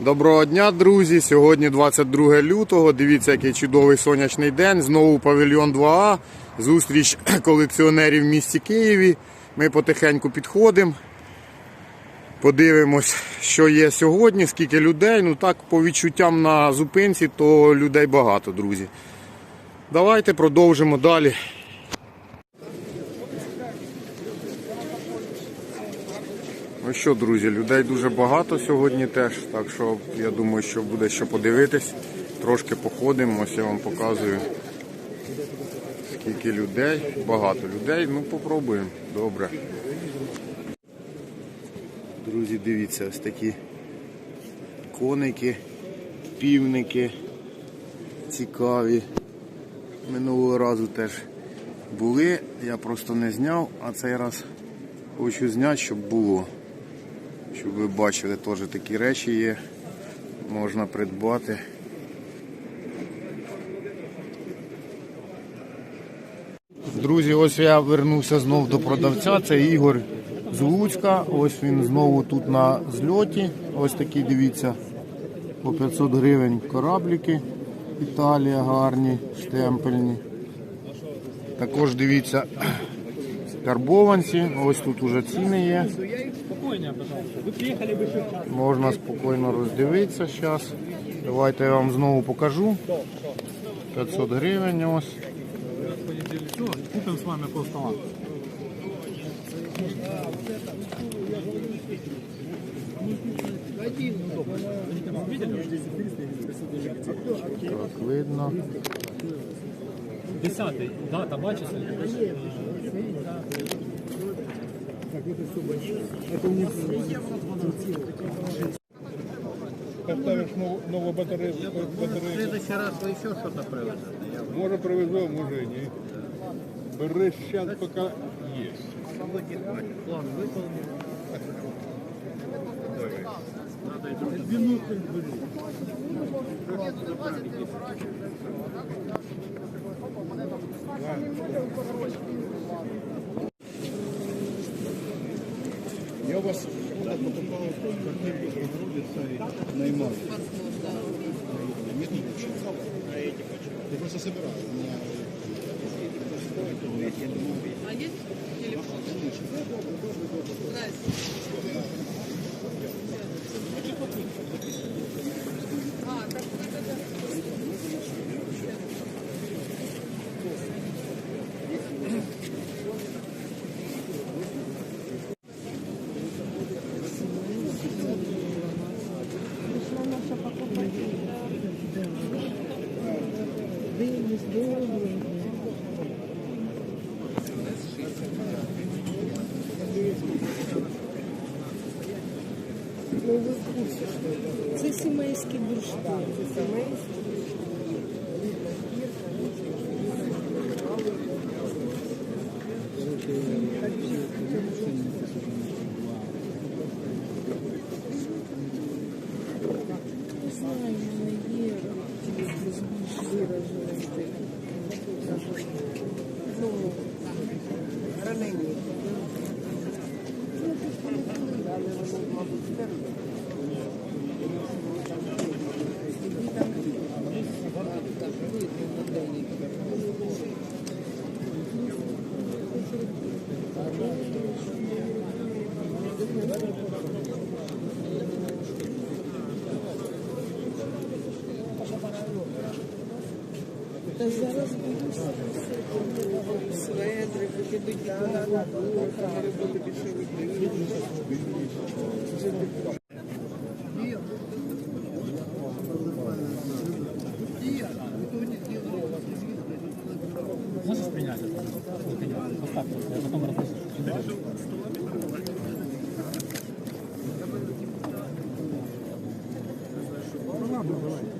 Доброго дня, друзі! Сьогодні 22 лютого. Дивіться, який чудовий сонячний день. Знову павільйон 2А. Зустріч колекціонерів в місті Києві. Ми потихеньку підходимо. Подивимось, що є сьогодні, скільки людей. Ну так, по відчуттям на зупинці, то людей багато, друзі. Давайте продовжимо далі. Ну що, друзі, людей дуже багато сьогодні теж, так що я думаю, що буде що подивитись. Трошки походимо, ось я вам показую, скільки людей, багато людей. Ну, попробуємо. Добре. Друзі, дивіться, ось такі коники, півники цікаві. Минулого разу теж були, я просто не зняв, а цей раз хочу зняти, щоб було. Щоб ви бачили, теж такі речі є, можна придбати. Друзі, ось я вернувся знов до продавця. Це Ігор з Луцька. Ось він знову тут на зльоті. Ось такі, дивіться, по 500 гривень корабліки. Італія гарні, штемпельні. Також дивіться карбованці. Ось тут уже ціни є Спокойнее, пожалуйста. Вы приехали бы еще час. Можна спокійно роздивитися зараз. Давайте я вам знову покажу. 500 гривень ось. Все, купим с вами пол стола. Так, видно. Десятый, дата, бачите? Поставиш нову, нову батарею, батарею. следующий раз вы еще что-то привезете. Я Може привезу, може і ні. Бери зараз, поки є. план выполнил. Я у вас покупал квартиру, проводится и наймал. Нет, не хочу. Я просто собираю. У меня А есть телефон? А, Це сімейські бурштини. Це сімейські. Та зараз буду светри, поки будь роботи більше робити. Можешь принять это? Вот так вот, я потом расскажу. Ну ладно, давай.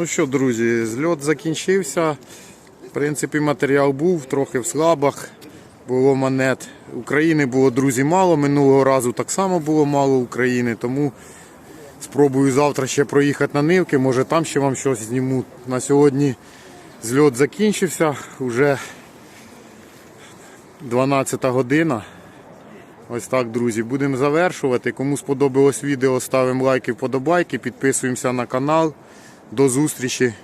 Ну що, друзі, зльот закінчився. В принципі, матеріал був трохи в слабах. Було монет. України було, друзі, мало. Минулого разу так само було мало України, тому спробую завтра ще проїхати на нивки. Може там ще вам щось зніму. На сьогодні зльот закінчився. Уже 12 година. Ось так, друзі, будемо завершувати. Кому сподобалось відео, ставимо лайки, вподобайки, підписуємося на канал. До зустрічі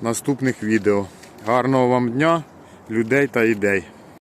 в наступних відео. Гарного вам дня, людей та ідей.